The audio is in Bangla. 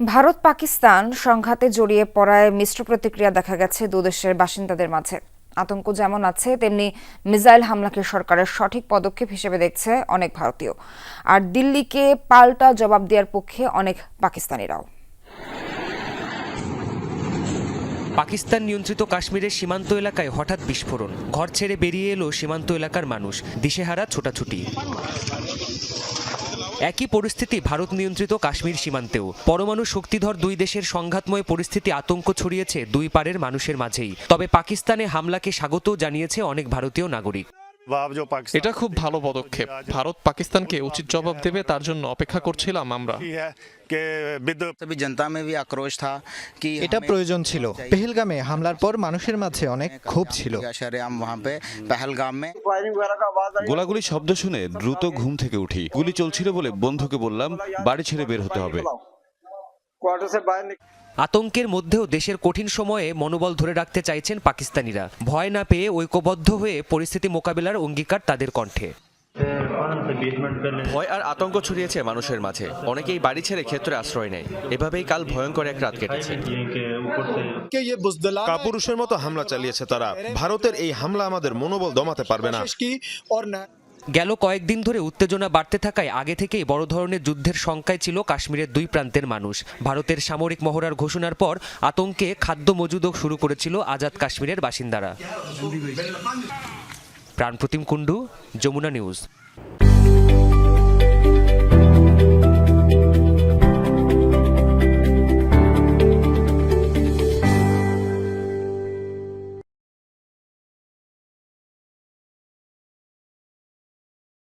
ভারত পাকিস্তান সংঘাতে জড়িয়ে পড়ায় মিশ্র প্রতিক্রিয়া দেখা গেছে দুদেশের বাসিন্দাদের মাঝে। আতঙ্ক যেমন আছে, তেমনি মিসাইল হামলাকে সরকারের সঠিক পদক্ষেপ হিসেবে দেখছে অনেক ভারতীয়। আর দিল্লিকে পাল্টা জবাব দেওয়ার পক্ষে অনেক পাকিস্তানিরাও। পাকিস্তান নিয়ন্ত্রিত কাশ্মীরের সীমান্ত এলাকায় হঠাৎ বিস্ফোরণ। ঘর ছেড়ে বেরিয়ে এলো সীমান্ত এলাকার মানুষ। দিশেহারা ছোটাছুটি। একই পরিস্থিতি ভারত নিয়ন্ত্রিত কাশ্মীর সীমান্তেও। পরমাণু শক্তিধর দুই দেশের সংঘাতময় পরিস্থিতি আতঙ্ক ছড়িয়েছে দুই পারের মানুষের মাঝেই। তবে পাকিস্তানে হামলাকে স্বাগত জানিয়েছে অনেক ভারতীয় নাগরিক। এটা খুব ভালো পদক্ষেপ। ভারত পাকিস্তানকে উচিত জবাব দেবে তার জন্য অপেক্ষা করছিলাম আমরা। এটা প্রয়োজন ছিল। পেহেলগামে হামলার পর মানুষের মাঝে অনেক ক্ষোভ ছিল। গোলাগুলি শব্দ শুনে দ্রুত ঘুম থেকে উঠি। গুলি চলছিল বলে বন্ধুকে বললাম বাড়ি ছেড়ে বের হতে হবে। আতঙ্কের মধ্যেও দেশের কঠিন সময়ে মনোবল ধরে রাখতে চাইছেন পাকিস্তানিরা। ভয় না পেয়ে ঐক্যবদ্ধ হয়ে পরিস্থিতি মোকাবিলার অঙ্গীকার তাদের কণ্ঠে। ভয় আর আতঙ্ক ছড়িয়েছে মানুষের মাঝে। অনেকেই বাড়ি ছেড়ে ক্ষেত্রে আশ্রয় নেয়। এভাবেই কাল ভয়ঙ্কর এক রাত কেটেছে। কাপুরুষের মতো হামলা চালিয়েছে তারা। ভারতের এই হামলা আমাদের মনোবল দমাতে পারবে না। গেল কয়েকদিন ধরে উত্তেজনা বাড়তে থাকায় আগে থেকেই বড় ধরনের যুদ্ধের শঙ্কায় ছিল কাশ্মীরের দুই প্রান্তের মানুষ। ভারতের সামরিক মহড়ার ঘোষণার পর আতঙ্কে খাদ্য মজুদও শুরু করেছিল আজাদ কাশ্মীরের বাসিন্দারা। প্রাণপ্রতিম কুণ্ডু, যমুনা নিউজ।